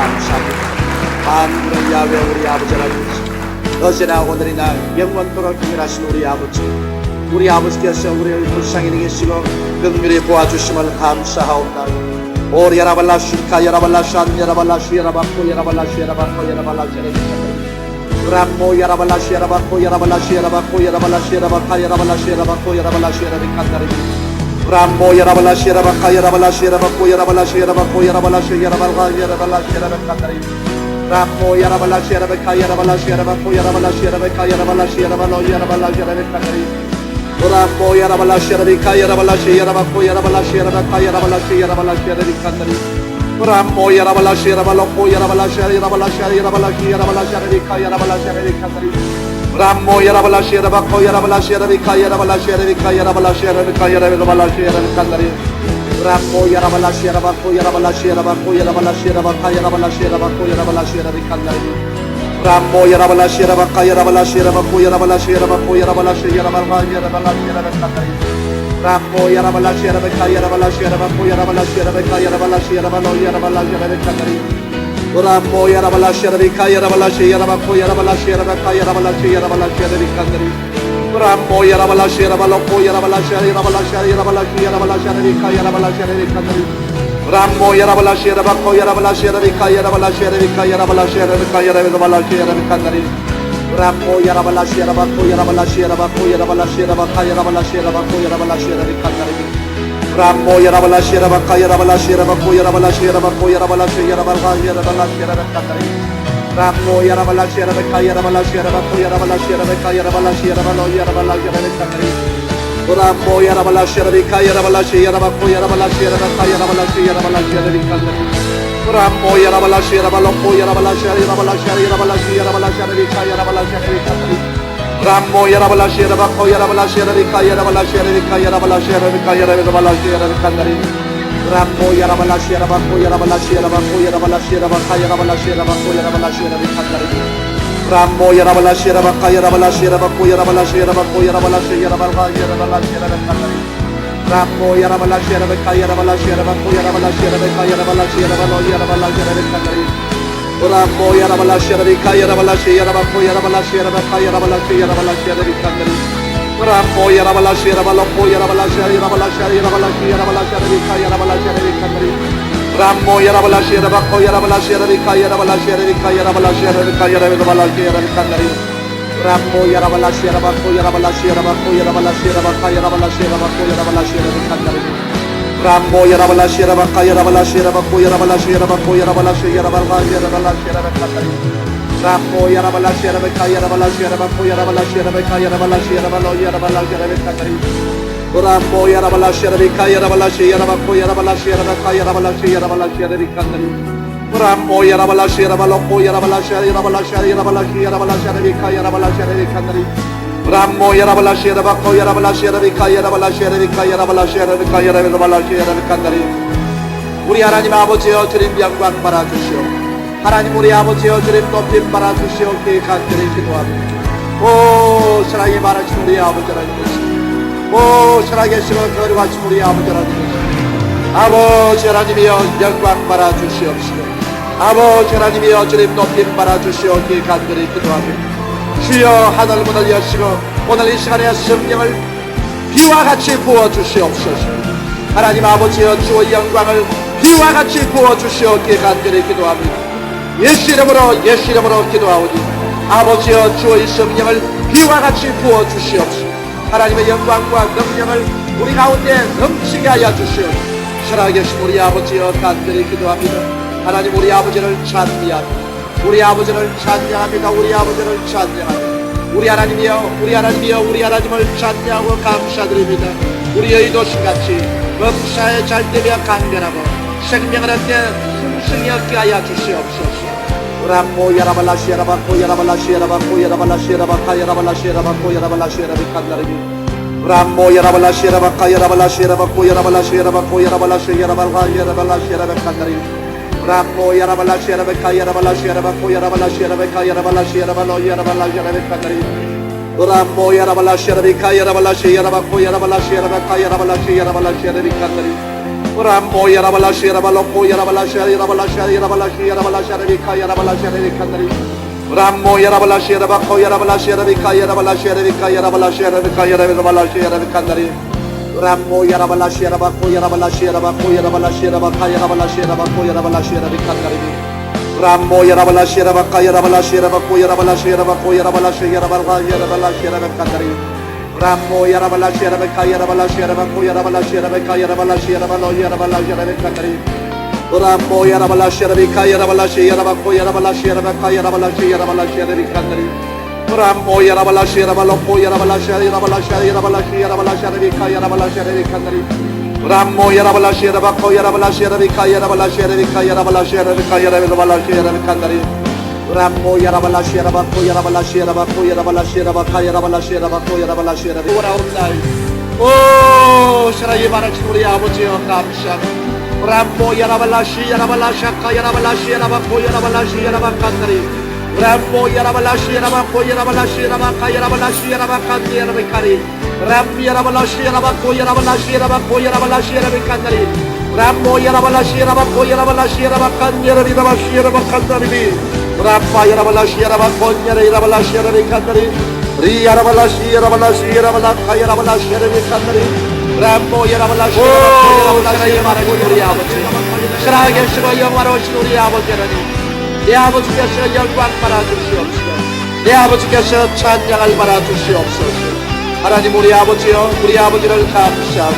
감사합니다. 만군의 야외 우리 아버지 하나님 어제나 오늘이나 영원토록 기민하신 우리 아버지 우리 아버지께서 우리를 불쌍히 여기시고 긍휼히 보아주심을 감사하옵나이다. 오리 야라발라 슈 카 야라발라슈 안야라발라 슈 야라바코 야라발라 슈 야라바코 야라발라 슈 야라바코 라모 야라발라 슈 야라바코 야라발라 슈 야라바코 야라발라 슈 야라바카 야라발라 슈 야라바코 야라발라 슈 야라비칸다리 Rambo yarabala şeraba kayarabala şeraba koyarabala şeraba koyarabala şeraba yarabala şeraba katarayım. Rambo yarabala şeraba kayarabala şeraba koyarabala şeraba kayarabala şeraba lo yarabala şeraba katarayım. Rambo yarabala şeraba kayarabala şeraba koyarabala şeraba kayarabala şeraba şeraba katarayım. Rambo yarabala şeraba lo koyarabala şeraba yarabala şeraba yarabala şeraba kayarabala şeraba katarayım. Rammo yarabala şeraba koy yarabala şerabi kay yarabala şerabi kay yarabala şerabi kay yarabala şerabi kalları Rammo yarabala şeraba koy yarabala şeraba koy yarabala şeraba kay yarabala şeraba koy yarabala şerabi kalları Rammo yarabala şeraba kay yarabala şeraba koy yarabala şeraba koy yarabala şeraba kay yarabala şerabi kalları Rammo yarabala şeraba kay yarabala şeraba koy yarabala şeraba kay yarabala şeraba lo yarabala şerabi kalları Rambo yara bala Ramo yarabala şerabika yarabala şey yarabako yarabala şey yarabaka yarabala şey yarabala şerabikandri. yara yarabala şerabala ko yarabala şey yarabala şey yarabala şey yarabala şerabika yarabala şerabikandri. Ramo yarabala yara yarabala şerabika yarabala şerabika yarabala şerabika yarabala şerabikandri. Ramo yarabala şerabako yarabala şerabako yarabala şerabaka yarabala şerabako yarabala şerabikandri. Rambo yarabala şiraba kayarabala şiraba koyarabala şiraba koyarabala şiraba kayarabala şiraba katari. Rambo yarabala şiraba kayarabala şiraba koyarabala şiraba kayarabala şiraba lo yarabala şiraba katari. Rambo yarabala şiraba kayarabala şiraba koyarabala şiraba kayarabala şiraba şiraba katari. Rambo yarabala şiraba lo koyarabala şiraba yarabala şiraba yarabala şiraba kayarabala şiraba katari. Rambo yara bala şere bakko yara bala şere rika yara bala şere rika yara bala şere rika yara bala şere rika nari Rambo yara bala şere bakko yara bala şere bakko yara bala şere bakka yara bala şere bakko yara bala şere rika nari Rambo yara bala şere bakka yara bala şere bakko yara bala şere bakko yara bala şere bakka yara bala şere rika nari Rambo yara bala şere bakka yara bala şere bakko yara bala şere bakka yara bala şere bakko yara bala şere rika nari Rambo yarabala şerri kayarabala şey yarabako yarabala şey yarabaka yarabala şey yarabala şerri kandırı. Rambo yarabala şey yarabala ko yarabala şerri yarabala şerri yarabala şey yarabala şerri kayarabala şerri kandırı. Rambo yarabala şey yarabako yarabala şerri kayarabala şerri kayarabala şerri kayarabala şerri kandırı. Rambo yarabala şey yarabako yarabala şey yarabako yarabala şey yarabaka yarabala şey yarabako. Rambo yarabala şiraba kayarabala şiraba kuyarabala şiraba kuyarabala şirabala yarabala şiraba katari. Rambo yarabala şiraba kayarabala şiraba kuyarabala şiraba kayarabala şirabala yarabala şiraba katari. Rambo yarabala şiraba kayarabala şiraba kuyarabala şiraba kayarabala şirabala şiraba katari. Rambo yarabala şiraba lo kuyarabala şiraba yarabala şiraba yarabala şiraba kayarabala şiraba katari. Yarabalashi yarabaloko yarabalashi yarabalashi yarabalashi yarabalashi yarabika yarabalashi yarabikandari Rambo yarabalashi yarabako yarabalashi yarabika yarabalashi yarabika yarabalashi yarabika yarabalashi yarabikandari 우리 하나님 아버지여 주님 영광 받아 주시오 하나님 우리 아버지여 주님 높임 받아 주시오 그 간절히 기도합니다 오 사랑이 많으신 우리 아버지 하나님 오 살아계시고 거룩하신 우리 아버지 하나님 아버지 하나님이여 영광 받아 주시옵시고 아버지 하나님이여 주님 높임 받아 주시옵기 간절히 기도합니다 주여 하늘 문을 여시고 오늘 이 시간에 성령을 비와 같이 부어 주시옵소서. 하나님 아버지여 주의 영광을 비와 같이 부어 주시옵기 간절히 기도합니다. 예수 이름으로 예수 이름으로 기도하오니 아버지여 주의 성령을 비와 같이 부어 주시옵소서. 하나님의 영광과 능력을 우리 가운데 넘치게 하여 주시옵소서. 살아계신 우리 아버지여 간절히 기도합니다. 하나님 우리 아버지를 찬미합니다 우리 아버지를 찬양합니다 우리 아버지를 찬양합니다 우리 하나님이여 우리 하나님이여 우리 하나님을 찬양하고 감사드립니다 우리 의도신같이 범사에 잘되며 강변하고 생명을 얻게 풍성히 얻게 하여 주시옵소서 Rambo yarabalashi yarabaku yarabalashi yarabaku yarabalashi yarabaka yarabalashi yarabaku yarabalashi yarabikandaribi Rambo yarabalashi yarabaka yarabalashi yarabaku yarabalashi yarabaku yarabalashi yarabalga yarabalashi yarabikandaribi Rambo, Rapo yarabalash yarabeka yarabalash yarabako yarabalash yara yarabalash yarabalo yarabalash yarabekari. Rapo yarabalash yarabeka yarabalash yarabako yarabalash yarabeka yara yarabalash yarabekari. Rambo yarabalash yarabaloko yarabalash yarabalash yarabalash yarabalash yarabeka yarabalash yarabekari. Rambo yarabalash yarabako yarabalash yarabeka yarabalash yarabeka yarabalash yarabeka yarabalash yarabekari. Rammo yarabala shiraba ko yarabala shiraba ko yarabala shiraba ka yarabala shiraba ko yarabala shiraba ka karibi Rammo yarabala shiraba ka yarabala shiraba ko yarabala shiraba ko shiraba ka shiraba ka karibi yarabala shiraba ka yarabala shiraba ko shiraba ka yarabala shiraba lo yarabala shiraba ka karibi Rammo shiraba ka shiraba ko shiraba ka shiraba la shiraba ka karibi Rambo yarabala shirabaloko yarabala shirabala shirabala shirabala shirabika yarabala shirabika nari Rambo yarabala shirabako yarabala shirabika yarabala shirabika yarabala shirabika yarabala shirabika nari Rambo yarabala shirabako yara bala shi yara yarabala shirabako yarabala shirabika Ora online Oh shirayi barachuri abuji onkamshan yara bala shi yarabala shakka yarabala shirabako yarabala shirabaka nari Rambo yarabalashi yarabako yarabalashi yarabaka yarabalashi yarabakandi yarabikari. Rambo, yarabalashi yarabako yarabalashi yarabako yarabalashi yarabikandari. Rambo yarabalashi yarabako yarabalashi yarabakandi yarabalashi yarabakandari. Rampa yarabalashi yarabako yarabalashi yarabikandari. Ri yarabalashi yarabalashi yarabaka yarabalashi yarabikandari. Rambo yarabalashi yarabako yarabalashi yarabako yarabakandari. Shraga shvayam varosh nuri yavakarani. 내 아버지께서 영광 받아주시옵시고 내 아버지께서 찬양을 받아주시옵소서. 하나님 우리 아버지여 우리 아버지를 감시하고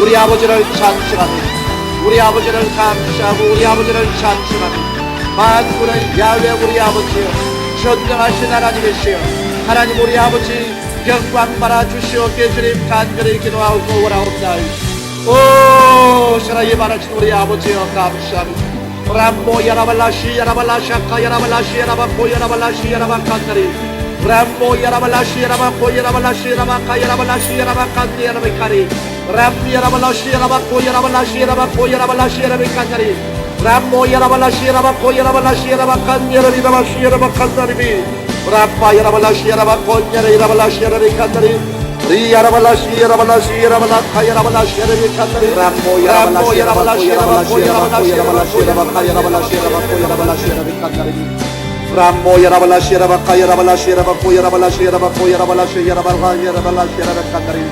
우리 아버지를 찬송합니다 우리 아버지를 감시하고 우리 아버지를 찬송합니다 만군의 야외 우리 아버지여 전능하신 하나님이시여 하나님 우리 아버지 영광 받아 주시옵게 주님 간절히 기도하고 오라옵나이 오 사랑이 많으신 우리 아버지여 감사합니다 Rambo yarabalashi yarabalashi yarabalashi yarabako yarabalashi yarabakantari. Rambo yarabalashi yarabako yarabalashi yarabaka yarabalashi yarabakantari yarabikari. Rambo yarabalashi yarabako yarabalashi yarabako yarabalashi yarabikantari. Rambo yarabalashi yarabako yarabalashi yarabakantari yarabalashi yarabakantari. Rambo yarabalashi yarabako yarabalashi yarabikantari. Yarabala Yarabala Yarabala Yarabala Rambo Yarabala Yarabala Yarabala Yarabala Yarabala Yarabala Yarabala Yarabala Rambo yarabala şiraba kayarabala şiraba koyarabala şiraba koyarabala şiraba yarabala şiraba kandarin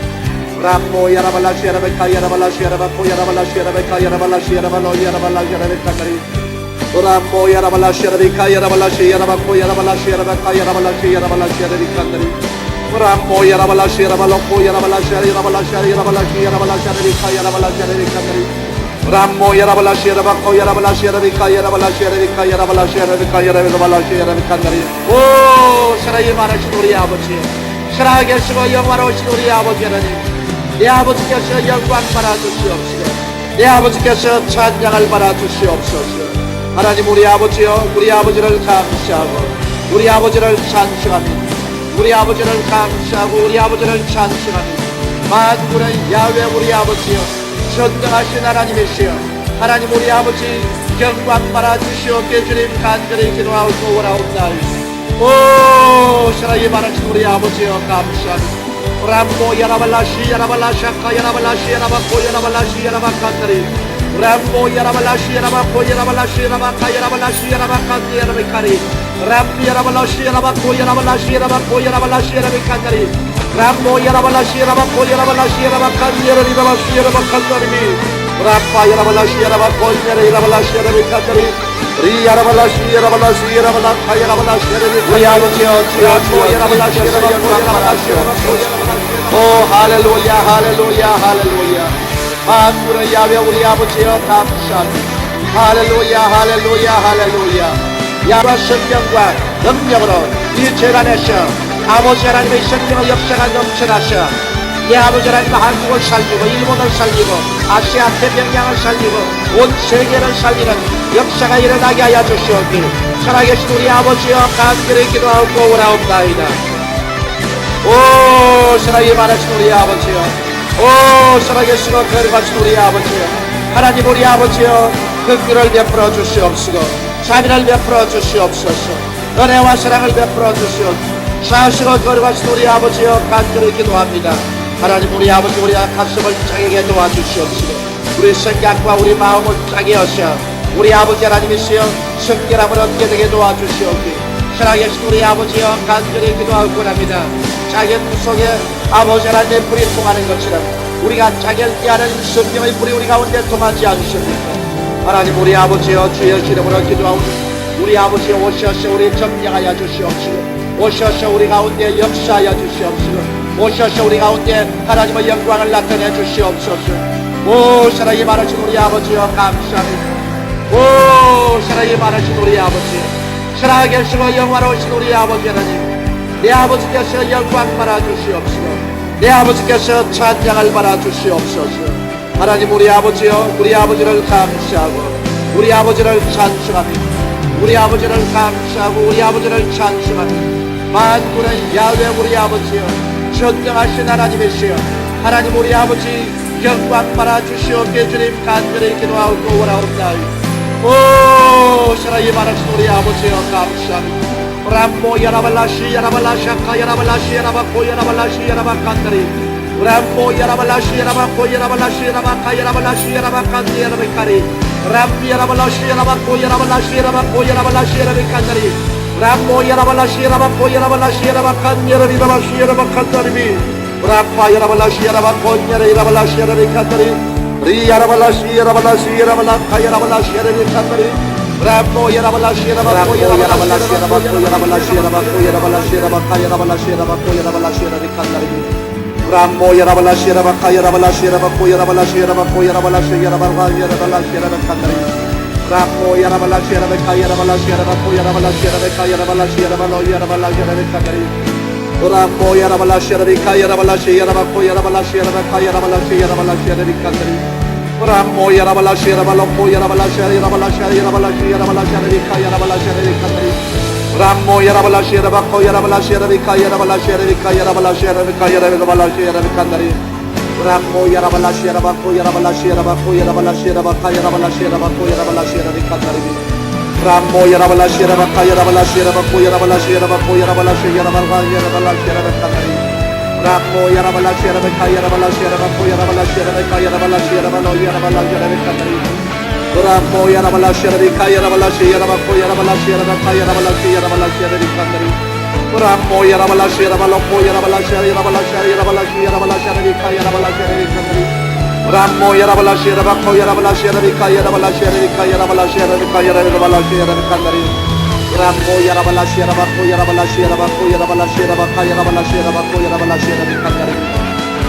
Rambo yarabala şiraba kayarabala şiraba koyarabala şiraba kayarabala şiraba lo yarabala şiraba kandarin Rambo yarabala şiraba kayarabala şiraba koyarabala şiraba kayarabala şiraba lo yarabala şiraba kandarin yarabalashi yarabalashi yarabalashi yarabalashi Rambo yarabalashi yarabaloko yarabalashi yarabalashi yarabalashi yarabalashi yarabalashi yarabikandari Rambo yarabalashi yarabako yarabalashi yarabika yarabalashi yarabika yarabalashi yarabika yarabalashi yarabikandari 오 사랑이 많으신 우리 아버지 살아계시고 영화로우신 우리 아버지 하나님 내 아버지께서 영광 받아주시옵시고 내 아버지께서 찬양을 받아주시옵소서 하나님 우리 아버지여 우리 아버지를 감시하고 우리 아버지를 찬송합니다 우리 아버지를 감시하고 우리 아버지를 찬송합니다 만군의 야외 우리 아버지여 전능하신 하나님이시여 하나님 우리 아버지 영광 받아주시옵게 주님 간절히 기도하고 오라옵나이다 오 사랑이 많으신 우리 아버지여 감사합니다 람보 야라발라시 야라발라샤카 야라발라시 야라바코 야라발라시 야라바칸다리. 람보 야라발라시 야라바코 야라발라시 야라바카 야라발라시 야라바칸디 야라비카리 Rambo yarabalashi yarabako yarabalashi yarabako yarabalashi yarabikandari. Rambo yarabalashi yarabako yarabalashi yarabakandari yarabalashi yarabakandari. Rambo yarabalashi yarabako yarabalashi yarabikandari. Ri yarabalashi yarabalashi yarabalaka yarabalashi yarabikandari. We are with you. Rambo yarabalashi yarabako yarabalashi yarabako yarabalashi. Oh hallelujah hallelujah hallelujah. Makura yawe uliyabuchiyo tapushati. Hallelujah hallelujah hallelujah. 야와 성령과 능력으로 이 재단에서 아버지 하나님의 성령의 역사가 넘쳐나셔 이 아버지 하나님 한국을 살리고 일본을 살리고 아시아 태평양을 살리고 온 세계를 살리는 역사가 일어나게 하여 주시옵길 살아계신 우리 아버지여 간절히 기도하고 오라옵나이다. 오 사랑이 많으신 우리 아버지여. 오 살아계시고 거룩하신 우리 아버지여. 하나님 우리 아버지여 긍휼을 베풀어 주시옵시고 자비를 베풀어 주시옵소서. 은혜와 사랑을 베풀어 주시옵소서 사시고 거룩하신 우리 아버지여 간절히 기도합니다. 하나님 우리 아버지 우리 가슴을 창에게 도와주시옵시고 우리 생각과 우리 마음을 짜게 하셔 우리 아버지 하나님이시여 성결함을 얻게 되게 도와주시옵기 살아계신 우리 아버지여 간절히 기도하고 합니다. 자연 속에 아버지 하나님의 불이 통하는 것처럼 우리가 자결케 하는 성령의 불이 우리 가운데 통하지 않습니까 하나님 우리 아버지여 주여 기름으로 기도하오니 우리 아버지여 오셔서 우리 정리하여 주시옵시고 오셔서 우리 가운데 역사하여 주시옵시고 오셔서 우리 가운데 하나님의 영광을 나타내 주시옵소서. 오 사랑이 많으신 우리 아버지여 감사합니다. 오 사랑이 많으신 우리 아버지 살아계시고 영화로우신 우리 아버지 하나님 내 아버지께서 영광 받아 주시옵시고 내 아버지께서 찬양을 받아 주시옵소서 하나님 우리 아버지여 우리 아버지를 감사하고 우리 아버지를 찬송하며 우리 아버지를 감사하고 우리 아버지를 찬송하며 만군의 야외 우리 아버지여 전능하신 하나님이시여 하나님 우리 아버지 영광 받아 주시옵게 주님 간절히 기도하고 원하옵나이다 오 사랑이 많으신 우리 아버지여 감사합니다. 람보 야라발라시 야라발라샤카 야라발라시 야라바코 야라발라시 야라바칸다리 Rambo Yarabalashi Yarabako Yarabalashi Yarabaka Yarabalashi Yarabakandi Yarabikari. Rambi Yarabalashi Yarabako Yarabalashi Yarabako Yarabalashi Yarabikandari. Rambo Yarabalashi Yarabako Yarabalashi Yarabakandi Yarabalashi Yarabakandari Rampa Yarabalashi Yarabako Yarabalashi Yarabikandari. Ri Yarabalashi Yarabalashi Yarabalaka Yarabalashi Yarabikandari. Rambo Yarabalashi Yarabako Yarabalashi Yarabako Yarabalashi Yarabako Yarabalashi Yarabaka Yarabalashi Yarabako Yarabalashi Yarabikandari. Rambo yarabala şiraba kayarabala şiraba koyarabala şiraba koyarabala şiraba yarabala şiraba kadar. Rambo yarabala şiraba kayarabala şiraba koyarabala şiraba kayarabala şiraba lo yarabala yarabala kadar. Rambo yarabala şiraba kayarabala şiraba koyarabala şiraba kayarabala şiraba şiraba kadar. Rambo yarabala şiraba lo koyarabala şiraba yarabala şiraba yarabala şiraba kayarabala şiraba kadar. Rammo yarabala şere bakko yarabala şere vika yarabala şere vika yarabala şere vika yarabala şere vika dari. Rammo yarabala şere bakko yarabala şere bakko yarabala şere bakka yarabala şere bakko yarabala şere vika dari. Rammo yarabala şere bakka yarabala şere bakko yarabala şere bakko yarabala şere yarabala yarabala şere vika dari. Rammo yarabala şere bakka yarabala şere bakko yarabala şere vika yarabala şere bakko yarabala şere vika dari. Rambo yarabala şerri kay yarabala şey yaraba koy yarabala şey yaraba kay yarabala şey yarabala şey yarabala kandari Rambo yarabala şey yarabala koy yarabala şey yarabala şey yarabala şey yarabala şey yarabala kay yarabala şey yarabala kandari Rambo yarabala şey yaraba koy yarabala şey yarabala kay yarabala şey yarabala kay yarabala şey yarabala kay yarabala şey yarabala kandari Rambo yarabala şey yaraba koy yarabala şey yaraba koy yarabala şey yaraba kay yarabala şey yaraba koy yarabala şey yarabala kandari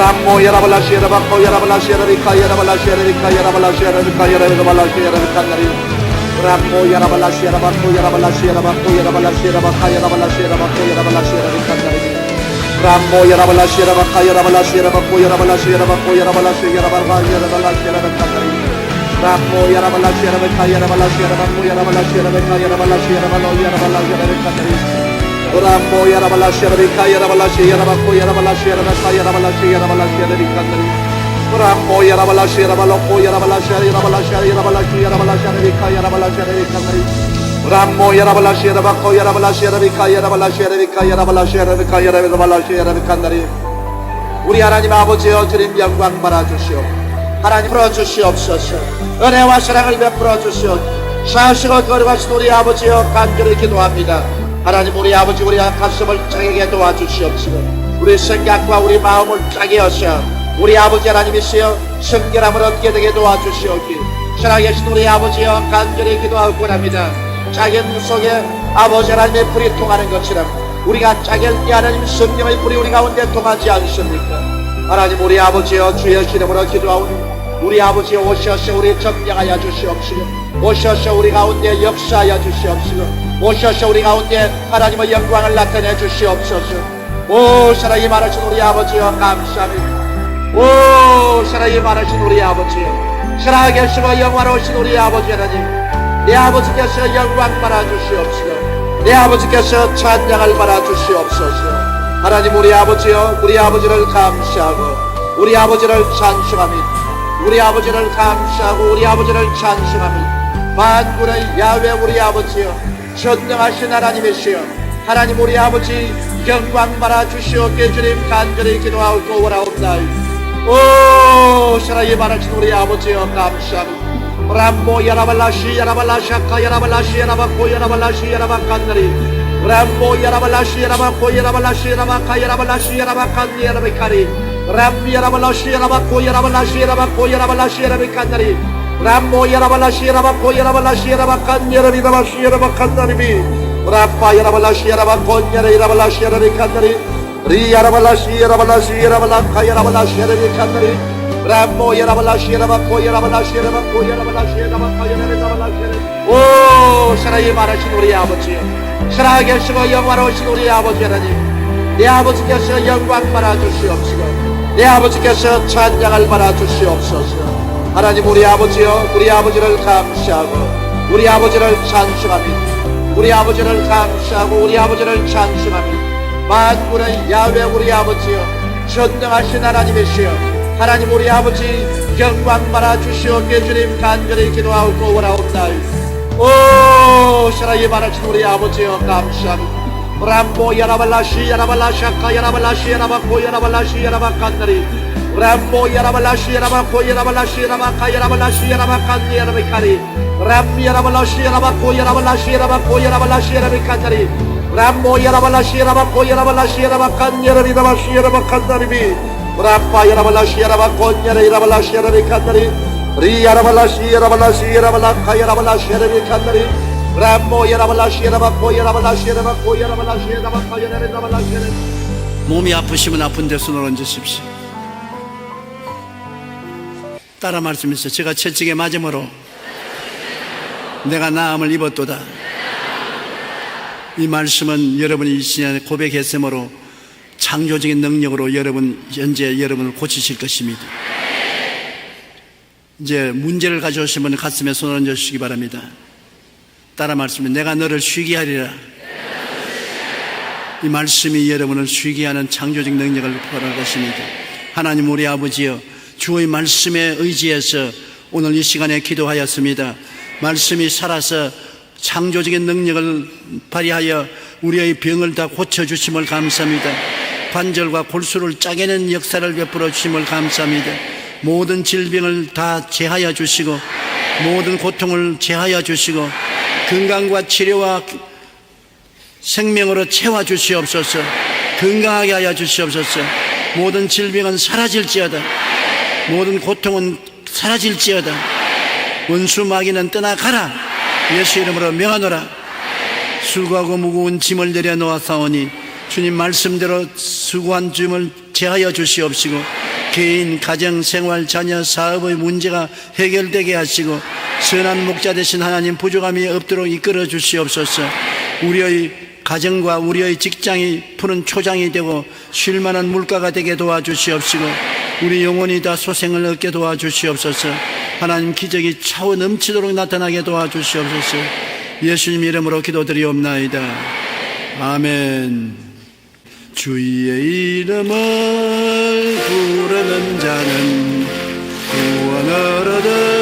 Ramo yarabala şere bako yarabala şere rika yarabala şere rika yarabala şere rika yarabala şere rika Ramo yarabala şere bako yarabala şere bako yarabala şere bako yarabala şere bako yarabala şere rika Ramo yarabala şere bako yarabala şere bako yarabala şere bako yarabala şere yarabala yarabala şere rika Ramo yarabala şere bako yarabala şere bako yarabala şere bako yarabala şere bako yarabala şere rika Rambo yarabalashi yarabika yarabalashi yarabako yarabalashi yarabaka yarabalashi yarabika nari Rambo yarabalashi yarabaloko yarabalashi yarabalashi yarabalashi yarabika yarabalashi yarabika nari Rambo yarabalashi yarabako yarabalashi yarabika yarabalashi yarabika yarabalashi yarabika yarabalashi yarabika nari 우리 하나님 아버지여 주님 영광 받아 주시오 하나님 풀어 주시옵소서 은혜와 사랑을 베풀어 주시오 사시고 거룩하신 우리 아버지여 간절히 기도합니다 하나님 우리 아버지 우리 가슴을 짜게 도와주시옵시고 우리 생각과 우리 마음을 짜게 하셔 우리 아버지 하나님이시여 성결함을 얻게 되게 도와주시옵기 살아계신 우리 아버지여 간절히 기도하고 합니다. 자연 속에 아버지 하나님의 불이 통하는 것처럼 우리가 자결케 하나님 성령의 불이 우리 가운데 통하지 않습니까? 하나님 우리 아버지여 주의 기름으로 기도하오니 우리 아버지 오셔서 우리 정량하여 주시옵시고 오셔서 우리 가운데 역사하여 주시옵시고 오셔서 우리 가운데 하나님의 영광을 나타내 주시옵소서. 오 사랑이 많으신 우리 아버지여 감사합니다. 오 사랑이 많으신 우리 아버지여 살아계시고 영화로우신 우리 아버지 하나님 내 아버지께서 영광 받아 주시옵시고 내 아버지께서 찬양을 받아 주시옵소서. 하나님 우리 아버지여 우리 아버지를 감시하고 우리 아버지를 찬송하며 우리 아버지를 감시하고 우리 아버지를 찬송하며 만군의 야외 우리 아버지여 전능하신 하나님이시여 하나님 우리 아버지 영광 받아 주시옵게 주님 간절히 기도하고 원하옵나이 오 사랑이 많으신 우리 아버지여 감사합니다 람보 야라발라시 야라발라샤카 야라발라시 야라바코 야라발라시 야라바칸나리 람보 야라발라시 야라바코 야라발라시 야라바카 야라발라시 야라바칸니 야라베카리 람비 야라발라시 야라바코 야라발라시 야라바코 야라발라시 야라베칸나리 람보 야라발라시 야라바코 야라발라시 야라바칸니 야라비다바시 야라바칸나리 Rambo yarabala şiraba koy yarabala şiraba kan yere bir raba şiraba kanları bir. Rambo yarabala şiraba kon yere yarabala şiraba kanları. Ri yarabala şirabala şirabala kay yarabala şiraba kanları. Rambo yarabala şiraba koy yarabala şiraba koy yarabala şiraba kay yarabala şiraba. Oo şarayı barışın oraya abacı. Şaraya gel şuna yavara olsun oraya abacı. Ne abacı gel şuna yavara para tutuşuyor. Ne abacı gel çan yagal para tutuşuyor. 하나님 우리 아버지여 우리 아버지를 감시하고 우리 아버지를 찬송하며 우리 아버지를 감시하고 우리 아버지를 찬송하며 만군의 야외 우리 아버지여 전능하신 하나님이시여 하나님 우리 아버지 영광 받아 주시옵게 주님 간절히 기도하고 원하옵나이. 오 사랑이 많으신 우리 아버지여 감사합니다. 람보 야라발라시 야라발라샤카 야라발라시 야라바코 야라발라시 야라바칸나리 Rambo yarabalaşı yarabako yarabalaşı yarabaka yarabalaşı yarabakan yarabikari. Rambo yarabalaşı yarabako yarabalaşı yarabako yarabalaşı yarabikatari. Rambo yarabalaşı yarabako yarabalaşı yarabakan yarabalaşı yarabakan taribi. Rampa yarabalaşı yarabakon yarabalaşı yarabikatari. Ri yarabalaşı yarabalaşı yarabalaka yarabalaşı yarabikatari. Rambo yarabalaşı yarabako yarabalaşı yarabako yarabalaşı yarabaka yarabalaşı yarabalaşı Mum yapışımın apın desin önce şimdi. 따라 말씀하세요. 제가 채찍에 맞음으로 내가 나음을 입었도다. 이 말씀은 여러분이 이 시간에 고백했으므로 창조적인 능력으로 여러분 현재 여러분을 고치실 것입니다. 이제 문제를 가져오시면 가슴에 손을 얹어 주시기 바랍니다. 따라 말씀해 내가 너를 쉬게 하리라. 이 말씀이 여러분을 쉬게 하는 창조적 능력을 부활할 것입니다. 하나님 우리 아버지여 주의 말씀에 의지해서 오늘 이 시간에 기도하였습니다. 말씀이 살아서 창조적인 능력을 발휘하여 우리의 병을 다 고쳐주심을 감사합니다. 관절과 골수를 짜게는 역사를 베풀어 주심을 감사합니다. 모든 질병을 다 제하여 주시고 모든 고통을 제하여 주시고 건강과 치료와 생명으로 채워 주시옵소서. 건강하게 하여 주시옵소서. 모든 질병은 사라질지어다. 모든 고통은 사라질지어다. 원수 마귀는 떠나가라. 예수 이름으로 명하노라. 수고하고 무거운 짐을 내려놓았사오니 주님 말씀대로 수고한 주임을 제하여 주시옵시고 개인, 가정, 생활, 자녀, 사업의 문제가 해결되게 하시고 선한 목자 되신 하나님 부족함이 없도록 이끌어 주시옵소서 우리의 가정과 우리의 직장이 푸른 초장이 되고 쉴만한 물가가 되게 도와주시옵시고 우리 영혼이 다 소생을 얻게 도와주시옵소서. 하나님 기적이 차오 넘치도록 나타나게 도와주시옵소서. 예수님 이름으로 기도드리옵나이다. 아멘. 주의 이름을 부르는 자는 구원을 얻으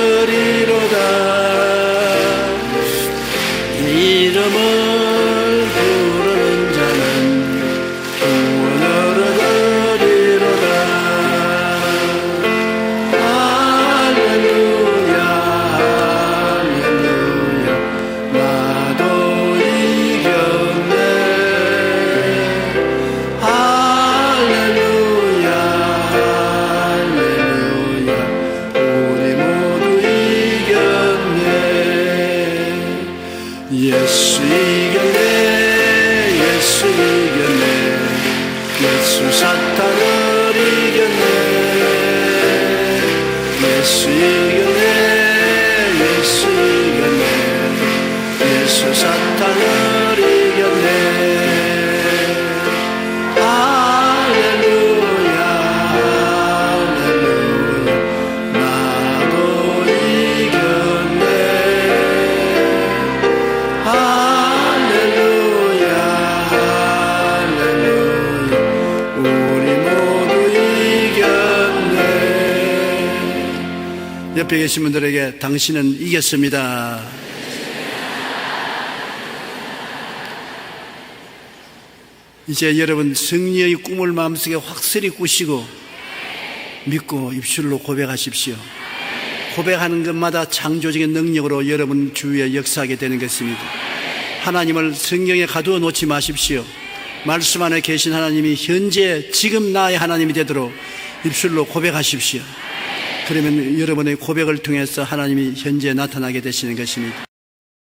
옆에 계신 분들에게 당신은 이겼습니다. 이제 여러분 승리의 꿈을 마음속에 확실히 꾸시고 믿고 입술로 고백하십시오. 고백하는 것마다 창조적인 능력으로 여러분 주위에 역사하게 되는 것입니다. 하나님을 성경에 가두어 놓지 마십시오. 말씀 안에 계신 하나님이 현재 지금 나의 하나님이 되도록 입술로 고백하십시오. 그러면 여러분의 고백을 통해서 하나님이 현재 나타나게 되시는 것입니다.